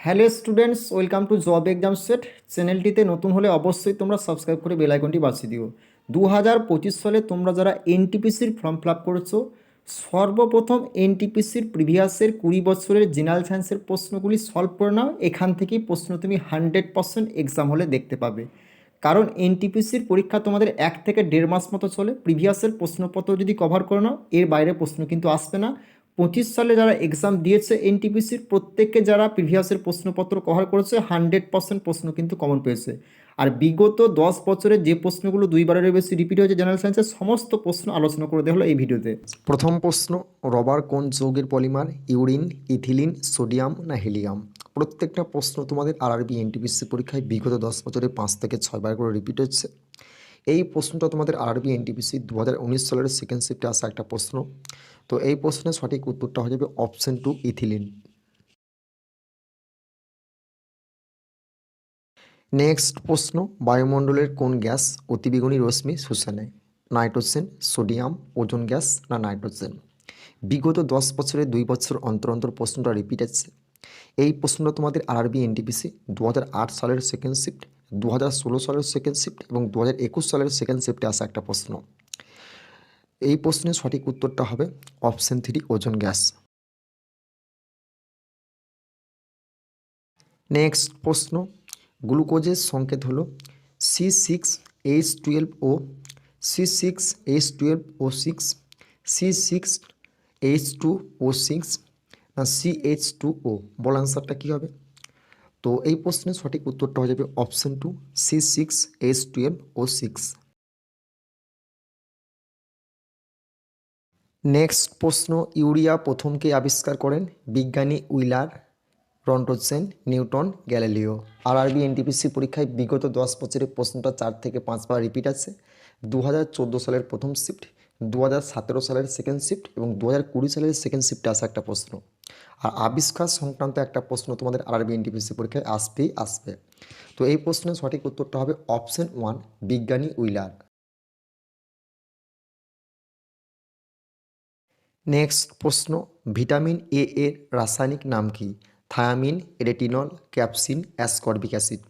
Hello students, welcome to job exam set. চ্যানেলটিতে নতুন হলে অবশ্যই তোমরা সাবস্ক্রাইব করে বেল আইকনটি বাজিয়ে দিও। দু হাজার পঁচিশ সালে তোমরা যারা এনটিপিসির ফর্ম ফিল আপ করেছ, সর্বপ্রথম এনটিপিসির প্রিভিয়াসের কুড়ি বছরের জেনারেল সায়েন্সের প্রশ্নগুলি সলভ করে নাও। এখান থেকেই প্রশ্ন তুমি হান্ড্রেড পার্সেন্ট এক্সাম হলে দেখতে পাবে। কারণ এনটিপিসির পরীক্ষা তোমাদের এক থেকে দেড় মাস মতো চলে। প্রিভিয়াসের প্রশ্নপত্র যদি কভার করে নাও, এর বাইরে প্রশ্ন কিন্তু আসবে না। পঁচিশ সালে যারা এক্সাম দিয়েছে এনটিপিসির প্রত্যেককে যারা প্রিভিয়াসের প্রশ্নপত্র কভার করেছে হান্ড্রেড পার্সেন্ট প্রশ্ন কিন্তু কমন পেয়েছে। আর বিগত দশ বছরে যে প্রশ্নগুলো দুইবারের বেশি রিপিট হয়েছে জেনারেল সায়েন্সের সমস্ত প্রশ্ন আলোচনা করে দেওয়া হলো এই ভিডিওতে। প্রথম প্রশ্ন, রবার কোন যৌগের পলিমার ইউরিন, ইথিলিন, সোডিয়াম না হিলিয়াম? প্রত্যেকটা প্রশ্ন তোমাদের আরআরবি এনটিপিসি পরীক্ষায় বিগত দশ বছরে পাঁচ থেকে ছয়বার করে রিপিট হচ্ছে। এই প্রশ্নটা তোমাদের আরআরবি এনটিপিসি দু হাজার উনিশ সালের সেকেন্ড শিফটে আসা একটা প্রশ্ন। তো এই প্রশ্নের সঠিক উত্তরটা হয়ে যাবে অপশন টু ইথিলিন নেক্সট প্রশ্ন, বায়ুমণ্ডলের কোন গ্যাস অতিবেগুনি রশ্মি শুষে নেয়? নাইট্রোজেন, সোডিয়াম, ওজন গ্যাস না নাইট্রোজেন? বিগত দশ বছরে দুই বছর অন্তর অন্তর প্রশ্নটা রিপিট আছে। এই প্রশ্নটা তোমাদের আরআরবি এনটিপিসি দু হাজার আট সালের সেকেন্ড শিফট দু হাজার ষোলো সালের সেকেন্ড শিফট এবং দু হাজার একুশ সালের সেকেন্ড শিফটে আসা একটা প্রশ্ন। এই প্রশ্নের সঠিক উত্তরটা হবে option three ozone gas next প্রশ্ন গ্লুকোজের সংকেত হলো C six H twelve O C six H twelve O six C six H two O six না সি এইচ টু ও বল আনসারটা কী হবে? তো এই প্রশ্নের সঠিক উত্তরটা হয়ে যাবে option two C six H twelve O six next প্রশ্ন, ইউরিয়া প্রথম কে আবিষ্কার করেন বিজ্ঞানী Wohler Roentgen Newton, Galileo. RRB NTPC পরীক্ষায় বিগত দশ বছরে প্রশ্নটা চার থেকে পাঁচবার রিপিট আছে। দু হাজার চোদ্দ সালের প্রথম শিফট দু হাজার সতেরো সালের সেকেন্ড শিফট এবং দু হাজার কুড়ি সালের সেকেন্ড শিফটে আসা একটা প্রশ্ন। আর আবিষ্কার সংক্রান্ত একটা প্রশ্ন তোমাদের আরআরবি এনটিপিসি পরীক্ষায় আসবেই আসবে। তো এই প্রশ্নের সঠিক উত্তরটা হবে অপশন ওয়ান, বিজ্ঞানী উইলার। নেক্সট প্রশ্ন, ভিটামিন এ এর রাসায়নিক নাম কি? Thiamine, retinol, capsaicin, ascorbic acid.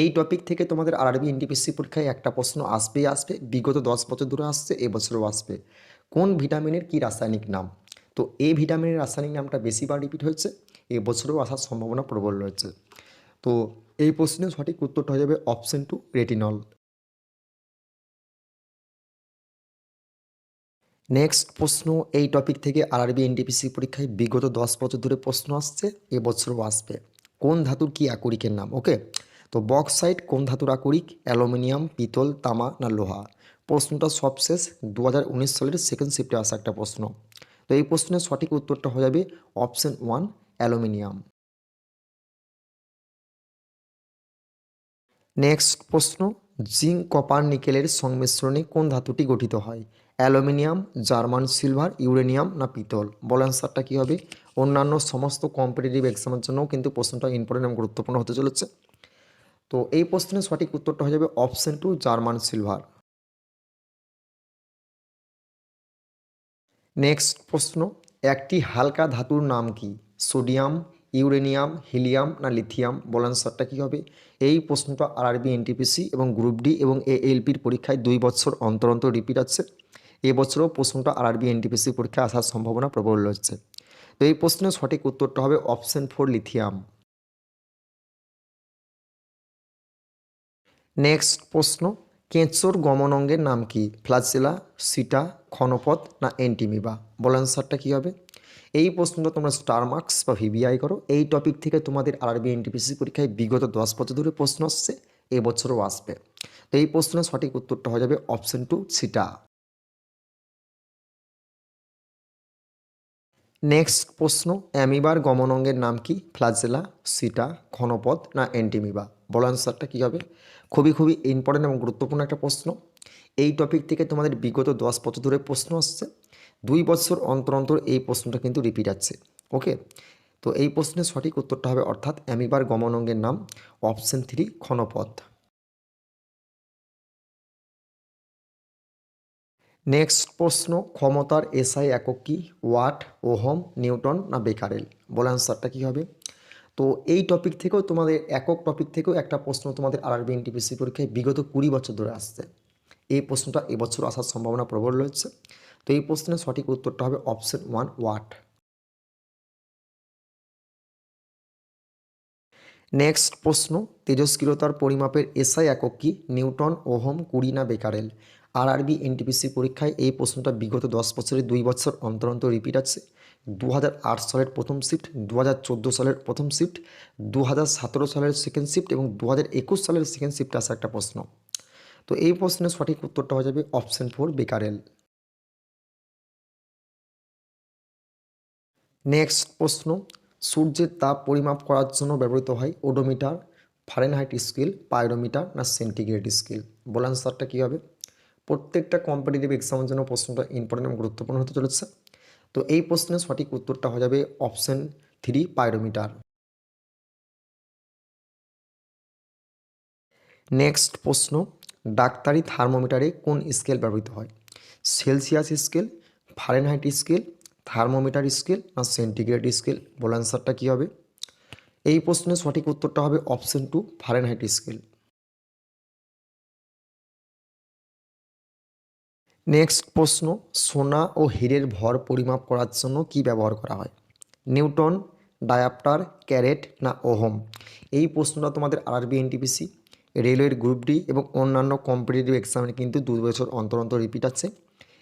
এই টপিক থেকে তোমাদের আরআরবি এনটিপিসি পরীক্ষায় একটা প্রশ্ন আসবেই আসবে, বিগত দশ বছর ধরে আসছে, এবছরও আসবে। কোন ভিটামিনের কি রাসায়নিক নাম? তো এই ভিটামিনের রাসায়নিক নামটা বেশিবার রিপিট হয়েছে, এবছরেও আসার সম্ভাবনা প্রবল রয়েছে। তো এই প্রশ্নের সঠিক উত্তরটা হয়ে যাবে অপশন টু রেটিনল নেক্সট প্রশ্ন, এই টপিক থেকে আরআরবি এনটিপিসি পরীক্ষায় বিগত দশ বছর ধরে প্রশ্ন আসছে, এবছরও আসবে। কোন ধাতুর কি আকরিকের নাম? ওকে তো বক্সাইট কোন ধাতুর আকরিক? অ্যালুমিনিয়াম পিতল, তামা না লোহা? প্রশ্নটা সবশেষ দু হাজার উনিশ সালের সেকেন্ড শিফটে আসা একটা প্রশ্ন। তো এই প্রশ্নের সঠিক উত্তরটা হয়ে যাবে অপশন ওয়ান অ্যালুমিনিয়াম নেক্সট প্রশ্ন জিঙ্ক কপার নিকেলের সংমিশ্রণে কোন ধাতুটি গঠিত হয়? অ্যালুমিনিয়াম জার্মান সিলভার ইউরেনিয়াম না পিতল? বল অ্যান্সারটা কী হবে? অন্যান্য সমস্ত কম্পিটিটিভ এক্সামের জন্যও কিন্তু প্রশ্নটা ইম্পর্টেন্ট এবং গুরুত্বপূর্ণ হতে চলেছে। তো এই প্রশ্নের সঠিক উত্তরটা হয়ে যাবে option two German silver next প্রশ্ন, একটি হালকা ধাতুর নাম কি? সোডিয়াম, ইউরেনিয়াম, হিলিয়াম না লিথিয়াম? বল অ্যান্সারটা কী হবে? এই প্রশ্নটা আরআরবি এনটিপিসি এবং গ্রুপ ডি এবং এএলপির পরীক্ষায় দুই বছর অন্তর অন্তর রিপিট আছে। এবছরও প্রশ্নটা আরআরবি এনটিপিসি পরীক্ষায় আসার সম্ভাবনা প্রবল রয়েছে। তো এই প্রশ্নের সঠিক উত্তরটা হবে অপশন ফোর লিথিয়াম নেক্সট প্রশ্ন কেঁচোর গমন অঙ্গের নাম কি? ফ্লাজেলা সিটা, ক্ষণপথ না এন্টিমিবা? বল অ্যান্সারটা কী হবে? এই প্রশ্নটা তোমরা স্টার মার্কস বা ভিবিআই করো। এই টপিক থেকে তোমাদের আরবি এনটিপিসি পরীক্ষায় বিগত দশ বছর ধরে প্রশ্ন আসছে এবছরও আসবে। তো এই প্রশ্নের সঠিক উত্তরটা হয়ে যাবে অপশন টু সিটা। নেক্সট প্রশ্ন, অ্যামিবার গমন অঙ্গের নাম কি? ফ্লাজেলা সিটা ঘনপথ না অ্যান্টিমিবা বল অ্যান্সারটা কী হবে? খুবই খুবই ইম্পর্টেন্ট এবং গুরুত্বপূর্ণ একটা প্রশ্ন। এই টপিক থেকে তোমাদের বিগত দশ বছর ধরে প্রশ্ন আসছে। দুই বছর অন্তর অন্তর এই প্রশ্নটা কিন্তু রিপিট আছে ওকে তো এই প্রশ্নের সঠিক উত্তরটা হবে অর্থাৎ অ্যামিবার গমন অঙ্গের নাম অপশন থ্রি ক্ষণপথ। নেক্সট প্রশ্ন, ক্ষমতার এসআই একক কি? ওয়াট ওহম, নিউটন না বেকারেল? বলে অ্যান্সারটা কী হবে? তো এই টপিক থেকেও তোমাদের একক টপিক থেকেও একটা প্রশ্ন তোমাদের আর আরআরবি এনটিপিসি পরীক্ষায় বিগত কুড়ি বছর ধরে আসছে। এই প্রশ্নটা এবছর আসার সম্ভাবনা প্রবল রয়েছে। তো এই প্রশ্নের সঠিক উত্তরটা হবে অপশন ওয়ান, ওয়াট। নেক্সট প্রশ্ন, তেজস্ক্রিয়তার পরিমাপের এসআই একক কি? নিউটন, ওহম কুড়ি না বেকারেল? আরআরবি এনটিপিসি পরীক্ষায় এই প্রশ্নটা বিগত দশ বছরে দুই বছর অন্তর অন্তর রিপিট আছে। দু হাজার আট সালের প্রথম শিফট দু হাজার চোদ্দ সালের প্রথম শিফট দু হাজার সতেরো সালের সেকেন্ড শিফট এবং দু হাজার একুশ সালের সেকেন্ড শিফট আসা একটা প্রশ্ন। তো এই প্রশ্নের সঠিক উত্তরটা হয়ে যাবে অপশন ফোর বেকারেল নেক্সট প্রশ্ন, সূর্যের তাপ পরিমাপ করার জন্য ব্যবহৃত হয় ওডোমিটার ফারেনহাইট স্কেল পাইরোমিটার না সেন্টিগ্রেড স্কেল বল আনসারটা কী হবে? প্রত্যেকটা কম্পিটিটিভ এক্সামের জন্য প্রশ্নটা ইম্পর্টেন্ট এবং গুরুত্বপূর্ণ হতে চলেছে। তো এই প্রশ্নের সঠিক উত্তরটা হয়ে যাবে অপশন থ্রি পাইরোমিটার নেক্সট প্রশ্ন, ডাক্তারি থার্মোমিটারে কোন স্কেল ব্যবহৃত হয়? Celsius scale Fahrenheit scale thermometer scale না সেন্টিগ্রেড স্কেল বল অ্যান্সারটা কী হবে? এই প্রশ্নের সঠিক উত্তরটা হবে option two Fahrenheit scale next প্রশ্ন, সোনা ও হীরের ভর পরিমাপ করার জন্য কি ব্যবহার করা হয়? নিউটন, ডায়াপ্টার, ক্যারেট না ওহম? এই প্রশ্নটা তোমাদের আরআরবি এনটিপিসি রেলওয়ের গ্রুপ ডি এবং অন্যান্য কম্পিটিটিভ এক্সামে কিন্তু দু বছর অন্তর অন্তর রিপিট আছে।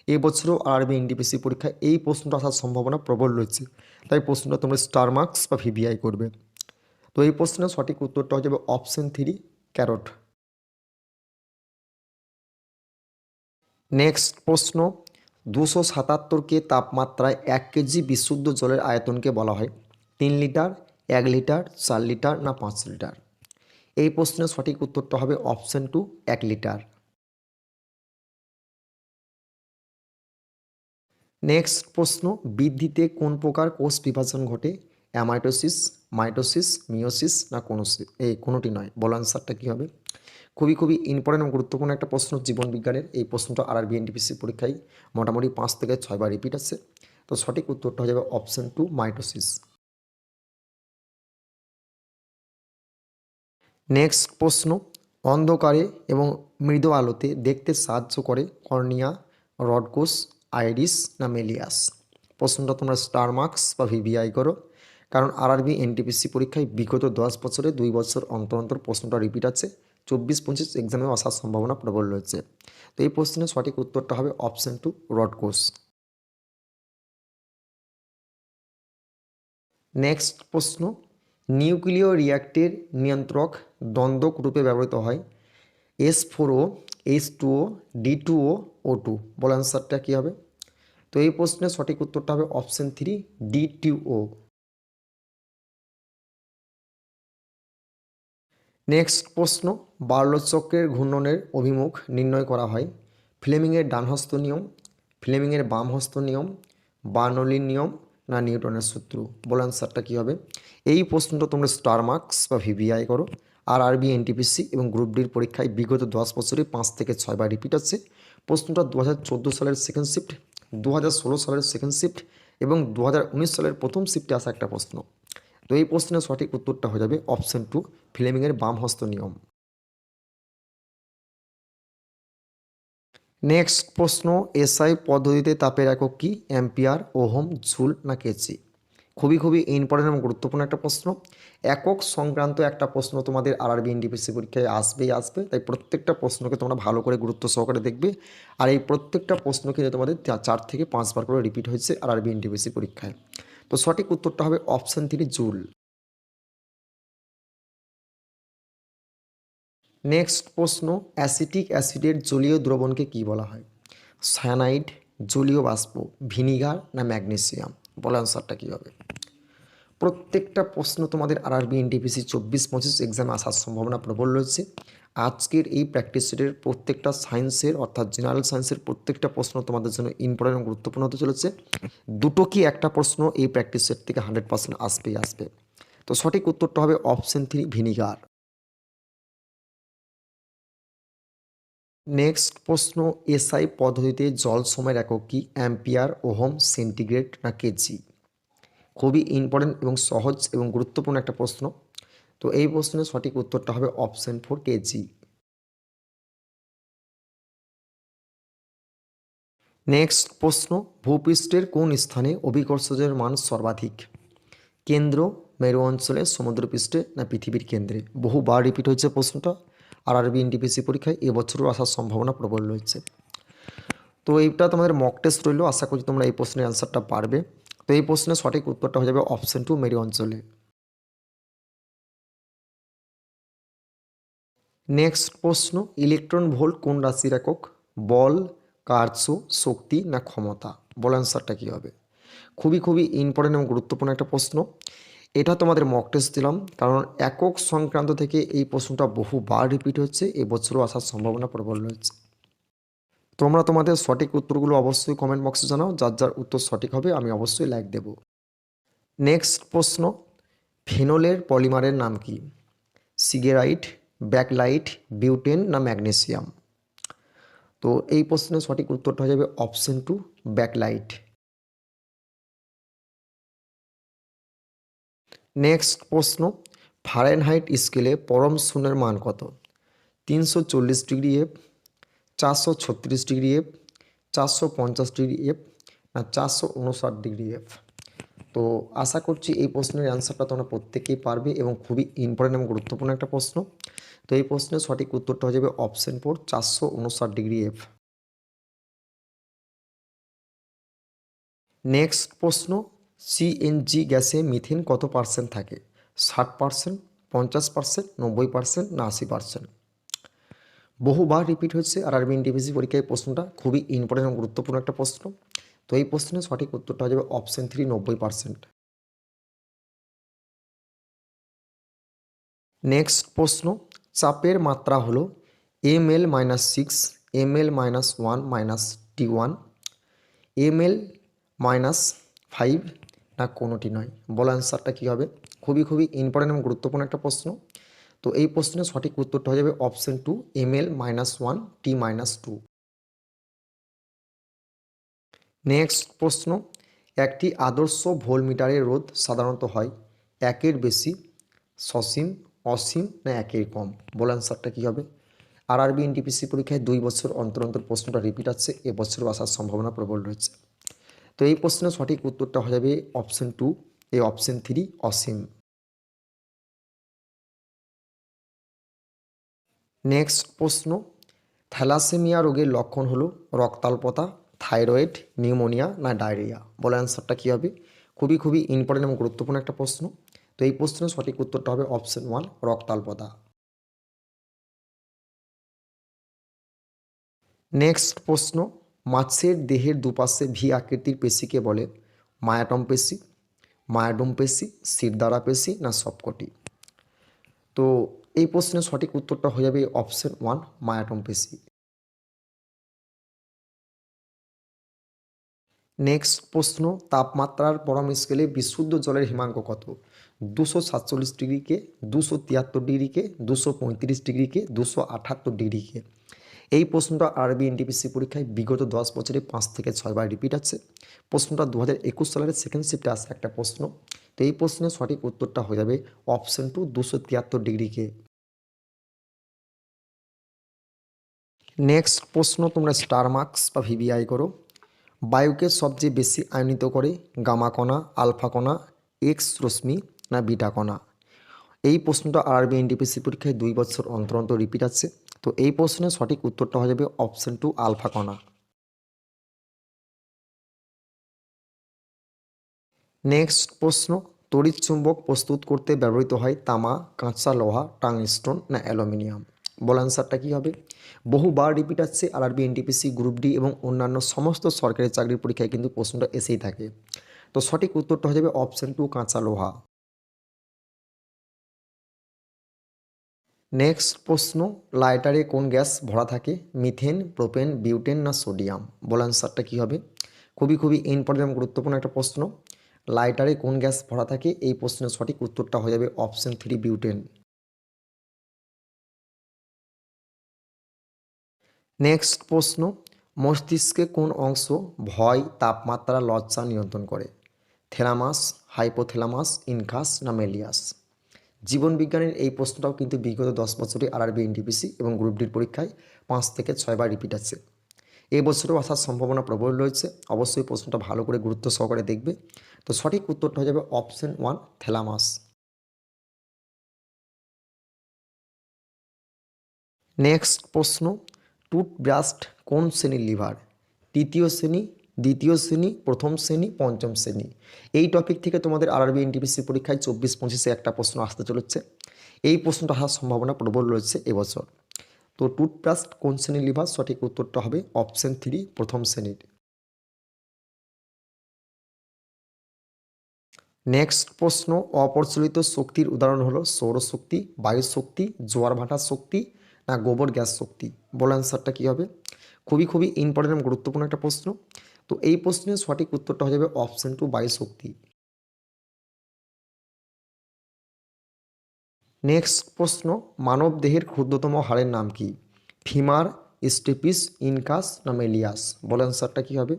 এবছরও আরআরবি এনটিপিসি পরীক্ষায় এই প্রশ্নটা আসার সম্ভাবনা প্রবল রয়েছে। তাই প্রশ্নটা তোমরা স্টার মার্কস বা ভিভিআই করবে। তো এই প্রশ্নের সঠিক উত্তরটা হয়ে যাবে অপশন থ্রি ক্যারট নেক্সট প্রশ্ন, দুশো সাতাত্তরকে তাপমাত্রায় এক কেজি বিশুদ্ধ জলের আয়তনকে বলা হয়। তিন লিটার, এক লিটার, চার লিটার না পাঁচ লিটার? এই প্রশ্নের সঠিক উত্তরটা হবে অপশন টু, এক লিটার। নেক্সট প্রশ্ন, বৃদ্ধিতে কোন প্রকার কোষ বিভাজন ঘটে? অ্যামাইটোসিস, মাইটোসিস মিওসিস না কোনোসিস এই কোনোটি নয়, বল আনসারটা কী হবে? খুবই খুবই ইম্পর্টেন্ট এবং গুরুত্বপূর্ণ একটা প্রশ্ন জীবন বিজ্ঞানের। এই প্রশ্নটা আর আর বিএনটিপিসি পরীক্ষায় মোটামুটি পাঁচ থেকে ছয়বার রিপিট আছে। তো সঠিক উত্তরটা হয়ে যাবে অপশান টু মাইটোসিস নেক্সট প্রশ্ন, অন্ধকারে এবং মৃদু আলোতে দেখতে সাহায্য করে কর্নিয়া, রডকোষ, আইরিস না মেলিয়াস? প্রশ্নটা তোমরা স্টার মার্কস বা ভিভিআই করো। কারণ আরআরবি এনটিপিসি পরীক্ষায় বিগত দশ বছরে দুই বছর অন্তর অন্তর প্রশ্নটা রিপিট আছে। চব্বিশ পঁচিশ এক্সামেও আসার সম্ভাবনা প্রবল রয়েছে। তো এই প্রশ্নের সঠিক উত্তরটা হবে অপশন টু রডকোষ নেক্সট প্রশ্ন নিউক্লিয় রিয়াক্টের নিয়ন্ত্রক দ্বন্দ্বক রূপে ব্যবহৃত হয়। S four O H two O D two O O two বল অ্যান্সারটা কী হবে? তো এই প্রশ্নের সঠিক উত্তরটা হবে option three D two O next প্রশ্ন বার্লোচক্রের ঘূর্ণনের অভিমুখ নির্ণয় করা হয়। ফ্লেমিংয়ের ডানহস্ত নিয়ম, ফ্লেমিংয়ের বামহস্ত নিয়ম, বার্নলির নিয়ম না নিউটনের সূত্র? বল অ্যান্সারটা কী হবে? এই প্রশ্নটা তোমরা স্টার মার্কস বা ভিভিআই করো। আর আরবি এনটিপিসি এবং গ্রুপ ডির পরীক্ষায় বিগত দশ বছরে পাঁচ থেকে ছয়বার রিপিট আছে। প্রশ্নটা দু হাজার চোদ্দ সালের সেকেন্ড শিফট দু হাজার ষোলো সালের সেকেন্ড শিফট এবং দু হাজার উনিশ সালের প্রথম শিফটে আসা একটা প্রশ্ন। তো এই প্রশ্নের সঠিক উত্তরটা হয়ে যাবে অপশন টু ফ্লেমিংয়ের বামহস্ত নিয়ম। নেক্সট প্রশ্ন, এসআই পদ্ধতিতে তাপের একক কি? অ্যাম্পিয়ার ওহম ঝুল না কেচি খুবই খুবই ইম্পর্টেন্ট এবং গুরুত্বপূর্ণ একটা প্রশ্ন। একক সংক্রান্ত একটা প্রশ্ন তোমাদের আরআরবি এনডিপিসি পরীক্ষায় আসবেই আসবে, তাই প্রত্যেকটা প্রশ্নকে তোমরা ভালো করে গুরুত্ব সহকারে দেখবে। আর এই প্রত্যেকটা প্রশ্ন কিন্তু তোমাদের চার থেকে পাঁচবার করে রিপিট হয়েছে আরআরবি এনডিপিসি পরীক্ষায়। তো সঠিক উত্তরটা হবে অপশন থ্রি জুল। নেক্সট প্রশ্ন অ্যাসিটিক অ্যাসিডের জলীয় দ্রবণকে কি বলা হয়? সায়ানাইড জলীয় বাষ্প ভিনিগার না ম্যাগনেসিয়াম বলা আনসারটা কী হবে প্রত্যেকটা প্রশ্ন তোমাদের আর আরআরবি এনটিপিসি চব্বিশ পঁচিশ এক্সামে আসার সম্ভাবনা প্রবল রয়েছে। আজকের এই প্র্যাকটিস সেটের প্রত্যেকটা সায়েন্সের অর্থাৎ জেনারেল সায়েন্সের প্রত্যেকটা প্রশ্ন তোমাদের জন্য ইম্পর্টেন্ট গুরুত্বপূর্ণ হতে চলেছে। দুটো কি একটা প্রশ্ন এই প্র্যাকটিস সেট থেকে হান্ড্রেড পার্সেন্ট আসবেই আসবে? তো সঠিক উত্তরটা হবে অপশন থ্রি ভিনিগার নেক্সট প্রশ্ন এসআই পদ্ধতিতে জল সময়ের একক কি? অ্যাম্পিয়ার ওহম সেন্টিগ্রেড না কেজি খুবই ইম্পর্টেন্ট এবং সহজ এবং গুরুত্বপূর্ণ একটা প্রশ্ন। তো এই প্রশ্নের সঠিক উত্তরটা হবে অপশন ফোর কেজি নেক্সট প্রশ্ন, ভূপৃষ্ঠের কোন স্থানে অভিকর্ষজের মান সর্বাধিক? কেন্দ্র, মেরু অঞ্চলে, সমুদ্রপৃষ্ঠে না পৃথিবীর কেন্দ্রে? বহুবার রিপিট হয়েছে প্রশ্নটা। আর আরবি এনটিপিসি পরীক্ষায় এবছরও আসার সম্ভাবনা প্রবল রয়েছে। তো এইটা তোমাদের মক টেস্ট রইল। আশা করছি তোমরা এই প্রশ্নের অ্যান্সারটা পারবে। তো এই প্রশ্নের সঠিক উত্তরটা হয়ে যাবে অপশন টু মেরু অঞ্চলে। নেক্সট প্রশ্ন, ইলেকট্রন ভোল্ট কোন রাশির একক? বল, কার্য, শক্তি না ক্ষমতা? বল অ্যান্সারটা কী হবে? খুবই খুবই ইম্পর্টেন্ট এবং গুরুত্বপূর্ণ একটা প্রশ্ন। এটা তোমাদের মক টেস্ট দিলাম, কারণ একক সংক্রান্ত থেকে এই প্রশ্নটা বহুবার রিপিট হচ্ছে, এবছরও আসার সম্ভাবনা প্রবল রয়েছে। তোমরা তোমাদের সঠিক উত্তরগুলো অবশ্যই কমেন্ট বক্সে জানাও, যার যার উত্তর সঠিক হবে আমি অবশ্যই লাইক দেব। নেক্সট প্রশ্ন, ফেনলের পলিমারের নাম কি? সিগেরাইট ব্যাকলাইট, বিউটেন না ম্যাগনেসিয়াম? তো এই প্রশ্নের সঠিক উত্তরটা হয়ে যাবে অপশন টু ব্যাকলাইট। নেক্সট প্রশ্ন ফারেনহাইট স্কেলে পরম শূন্যের মান কত? তিনশো চল্লিশ ডিগ্রি এফ, চারশো ছত্রিশ ডিগ্রি এফ, চারশো পঞ্চাশ ডিগ্রি এফ না চারশো উনষাট ডিগ্রি এফ? তো আশা করছি এই প্রশ্নের অ্যান্সারটা তোমরা প্রত্যেকেই পারবে এবং খুবই ইম্পর্টেন্ট এবং গুরুত্বপূর্ণ একটা প্রশ্ন। তো এই প্রশ্নের সঠিক উত্তরটা হয়ে যাবে অপশন ফোর চারশো উনষাট ডিগ্রি এফ নেক্সট প্রশ্ন সিএনজি গ্যাসে মিথেন কত পার্সেন্ট থাকে? ষাট পার্সেন্ট পঞ্চাশ পার্সেন্ট নব্বই পার্সেন্ট না আশি পার্সেন্ট বহুবার রিপিট হচ্ছে আর আরবি এনটিপিসি পরীক্ষায় প্রশ্নটা খুবই ইম্পর্টেন্ট এবং গুরুত্বপূর্ণ একটা প্রশ্ন। তো এই প্রশ্নের সঠিক উত্তরটা হয়ে যাবে অপশন থ্রি নব্বই পার্সেন্ট নেক্সট প্রশ্ন, চাপের মাত্রা হলো M L minus six M L minus one minus T one M L minus five না কোনোটি নয়? বল অ্যান্সারটা কী হবে? খুবই খুবই ইম্পর্টেন্ট এবং গুরুত্বপূর্ণ একটা প্রশ্ন। তো এই প্রশ্নের সঠিক উত্তরটা হয়ে যাবে option two M L minus one T minus two next প্রশ্ন, একটি আদর্শ ভোল্টমিটারের রোধ সাধারণত হয় একের বেশি, সসীম, অসীম না একের কম? বল অ্যান্সারটা কী হবে? আর আরবি এনটিপিসি পরীক্ষায় দুই বছর অন্তর অন্তর প্রশ্নটা রিপিট আছে এবছরও আসার সম্ভাবনা প্রবল রয়েছে। তো এই প্রশ্নের সঠিক উত্তরটা হয়ে যাবে অপশন টু এই অপশন থ্রি অসীম। নেক্সট প্রশ্ন, থ্যালাসেমিয়া রোগের লক্ষণ হলো রক্তাল্পতা থাইরয়েড নিউমোনিয়া না ডায়রিয়া বলে অ্যান্সারটা কী হবে? খুবই খুবই ইম্পর্টেন্ট এবং গুরুত্বপূর্ণ একটা প্রশ্ন। তো এই প্রশ্নের সঠিক উত্তরটা হবে অপশন ওয়ান রক্তাল্পতা। নেক্সট প্রশ্ন, মাছের দেহের দুপাশে ভি আকৃতির পেশিকে বলে মায়াটম পেশি, মায়াডোম পেশি, শিরদাঁড়া পেশি না সবকটি? তো এই প্রশ্নের সঠিক উত্তরটা হয়ে যাবে অপশন ওয়ান মায়াটম পেশি। নেক্সট প্রশ্ন, তাপমাত্রার পরম স্কেলে বিশুদ্ধ জলের হিমাঙ্ক কত? দুশো সাতচল্লিশ ডিগ্রিকে, দুশো তিয়াত্তর ডিগ্রিকে, দুশো পঁয়ত্রিশ ডিগ্রিকে, দুশো আটাত্তর ডিগ্রিকে। এই প্রশ্নটা আরবি এনটিপিসি পরীক্ষায় বিগত দশ বছরে পাঁচ থেকে ছয়বার রিপিট আছে। প্রশ্নটা দু হাজার একুশ সালের সেকেন্ড শিফটে আসা একটা প্রশ্ন। তো এই প্রশ্নের সঠিক উত্তরটা হয়ে যাবে অপশন টু দুশো তিয়াত্তর ডিগ্রিকে। নেক্সট প্রশ্ন, তোমরা স্টার মার্কস বা ভিভিআই করো। বায়ুকে সবচেয়ে বেশি আয়নিত করে গামা কণা, আলফা কণা এক্স রশ্মি না বিটা কণা? এই প্রশ্নটা আরবি এনটিপিসি পরীক্ষায় দুই বছর অন্তর অন্তর রিপিট আছে। তো এই প্রশ্নের সঠিক উত্তরটা হয়ে যাবে অপশন টু আলফা কণা। নেক্সট প্রশ্ন, তড়িৎ চুম্বক প্রস্তুত করতে ব্যবহৃত হয় তামা, কাঁচা লোহা, টাংস্টোন না অ্যালুমিনিয়াম? বল অ্যান্সারটা কী হবে? বহুবার রিপিট আসছে আর এনটিপিসি গ্রুপ ডি এবং অন্যান্য সমস্ত সরকারি চাকরির পরীক্ষায় কিন্তু প্রশ্নটা এসেই থাকে। তো সঠিক উত্তরটা হয়ে যাবে অপশন টু কাঁচা লোহা। নেক্সট প্রশ্ন লাইটারে কোন গ্যাস ভরা থাকে? মিথেন প্রোপেন বিউটেন না সোডিয়াম বল অ্যান্সারটা কী হবে? খুবই খুবই ইম্পর্টেন্ট গুরুত্বপূর্ণ একটা প্রশ্ন। লাইটারে কোন গ্যাস ভরা থাকে? এই প্রশ্নের সঠিক উত্তরটা হয়ে যাবে অপশন থ্রি বিউটেন নেক্সট প্রশ্ন, মস্তিষ্কে কোন অংশ ভয়, তাপমাত্রা, লজ্জা নিয়ন্ত্রণ করে? থেলামাস হাইপোথেলামাস ইনকাস না মেলিয়াস? জীবন বিজ্ঞানের এই প্রশ্নটাও কিন্তু বিগত দশ বছরে আরআরবি, এনটিপিসি এবং গ্রুপ ডির পরীক্ষায় পাঁচ থেকে ছয়বার রিপিট আছে। এই বছরও আসার সম্ভাবনা প্রবল রয়েছে। অবশ্যই প্রশ্নটা ভালো করে গুরুত্ব সহকারে দেখবে। তো সঠিক উত্তরটা হয়ে যাবে অপশন ওয়ান থেলামাস নেক্সট প্রশ্ন টুথব্রাস্ট কোন শ্রেণির লিভার তৃতীয় শ্রেণি, দ্বিতীয় শ্রেণি, প্রথম শ্রেণি, পঞ্চম শ্রেণি? এই টপিক থেকে তোমাদের আরআরবি এনটিপিসি পরীক্ষায় চব্বিশ পঁচিশে একটা প্রশ্ন আসতে চলেছে। এই প্রশ্নটা আসার সম্ভাবনা প্রবল রয়েছে এবছর। তো টুথব্রাস্ট কোন শ্রেণির লিভার সঠিক উত্তরটা হবে অপশন থ্রি প্রথম শ্রেণির। নেক্সট প্রশ্ন, অপ্রচলিত শক্তির উদাহরণ হলো সৌরশক্তি বায়ু শক্তি জোয়ার ভাটার শক্তি না গোবর গ্যাস শক্তি? বল অ্যান্সারটা কী হবে? খুবই খুবই ইম্পর্টেন্ট গুরুত্বপূর্ণ একটা প্রশ্ন। তো এই প্রশ্নের সঠিক উত্তরটা হয়ে যাবে অপশন টু বায়ু শক্তি নেক্সট প্রশ্ন, মানব দেহের ক্ষুদ্রতম হাড়ের নাম কি? ফিমার স্টেপিস ইনকাস না মেলিয়াস? বল অ্যান্সারটা কী হবে?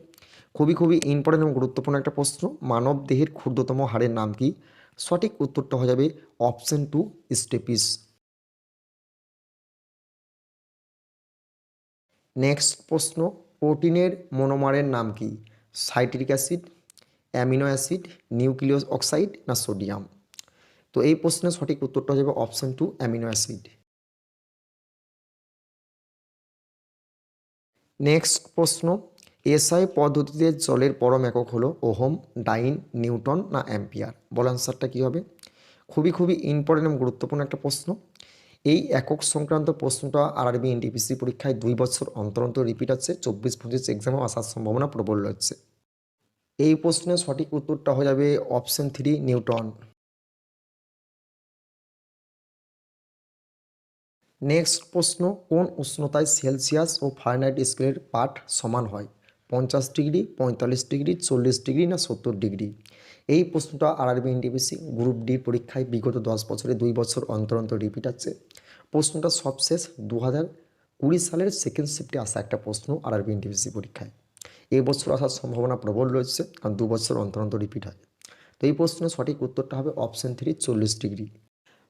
খুবই খুবই ইম্পর্টেন্ট এবং গুরুত্বপূর্ণ একটা প্রশ্ন, মানব দেহের ক্ষুদ্রতম হাড়ের নাম কি? সঠিক উত্তরটা হয়ে যাবে অপশন টু স্টেপিস নেক্সট প্রশ্ন, প্রোটিনের মনোমারের নাম কি? Citric acid, amino acid, nucleus oxide না সোডিয়াম? তো এই প্রশ্নের সঠিক উত্তরটা যাবে option two amino acid. Next প্রশ্ন, এসআই পদ্ধতিতে জলের পরম একক হলো ওহম, ডাইন, নিউটন না অ্যাম্পিয়ার? বল অ্যান্সারটা কী হবে? খুবই খুবই ইম্পর্টেন্ট এবং গুরুত্বপূর্ণ একটা প্রশ্ন। এই একক সংক্রান্ত প্রশ্নটা আরআরবি এনটিপিসি পরীক্ষায় দুই বছর অন্তর অন্তর রিপিট আছে, চব্বিশ পঁচিশ এক্সামও আসার সম্ভাবনা প্রবল রয়েছে। এই প্রশ্নের সঠিক উত্তরটা হয়ে যাবে অপশন থ্রি নিউটন নেক্সট প্রশ্ন, কোন উষ্ণতায় সেলসিয়াস ও ফারেনহাইট স্কেলের পাঠ সমান হয়? পঞ্চাশ ডিগ্রি, পঁয়তাল্লিশ ডিগ্রি, চল্লিশ ডিগ্রি না সত্তর ডিগ্রি? এই প্রশ্নটা আরআরবি এনটিপিসি গ্রুপ ডি পরীক্ষায় বিগত দশ বছরে দুই বছর অন্তর অন্তর রিপিট আছে। প্রশ্নটা সবশেষ দু হাজার কুড়ি সালের সেকেন্ড শিফটে আসা একটা প্রশ্ন আরআরবি এনটিপিসি পরীক্ষায়। এই বছর আসার সম্ভাবনা প্রবল রয়েছে, কারণ দু বছর অন্তর অন্তর রিপিট হয়। তো এই প্রশ্নের সঠিক উত্তরটা হবে অপশন থ্রি চল্লিশ ডিগ্রি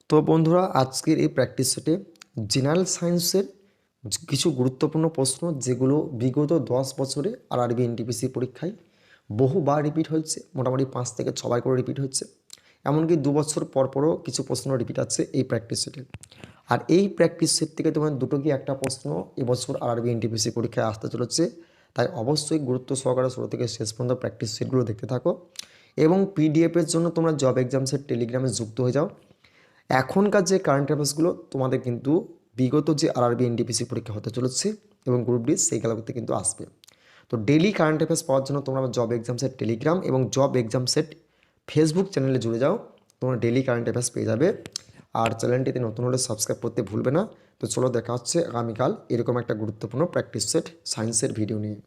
তো বন্ধুরা, আজকের এই প্র্যাকটিস সেটে জেনারেল সায়েন্সের কিছু গুরুত্বপূর্ণ প্রশ্ন, যেগুলো বিগত দশ বছরে আর আরবি এনটিপিসি পরীক্ষায় বহুবার রিপিট হয়েছে, মোটামুটি পাঁচ থেকে ছবার করে রিপিট হচ্ছে এমনকি দু বছর পর পরও কিছু প্রশ্ন রিপিট আছে এই প্র্যাকটিস সেটে আর এই প্র্যাকটিস সেট থেকে তোমার দুটো কি একটা প্রশ্ন এবছর আর আরবি এনটিপিসি পরীক্ষায় আসতে চলেছে, তাই অবশ্যই গুরুত্ব সহকারে শুরু থেকে শেষ পর্যন্ত প্র্যাকটিস সেটগুলো দেখতে থাকো। এবং পিডিএফের জন্য তোমরা জব এক্সামসের টেলিগ্রামে যুক্ত হয়ে যাও। এখনকার যে কারেন্ট অ্যাফেয়ার্সগুলো তোমাদের কিন্তু বিগত যে আর আরআরবি এনডিপিসি পরীক্ষা হতে চলেছে এবং গ্রুপ ডি সেই খেলাগুলোতে কিন্তু আসবে। তো ডেলি কারেন্ট অ্যাফেয়ার্স পাওয়ার জন্য তোমরা জব এক্সাম সেট টেলিগ্রাম এবং জব এক্সাম সেট ফেসবুক চ্যানেলে জুড়ে যাও, তোমরা ডেলি কারেন্ট অ্যাফেয়ার্স পেয়ে যাবে। আর চ্যানেলটিতে নতুন হলে সাবস্ক্রাইব করতে ভুলবে না। তো চলো দেখা হচ্ছে আগামীকাল এরকম একটা গুরুত্বপূর্ণ প্র্যাকটিস সেট সায়েন্সের ভিডিও নিয়ে।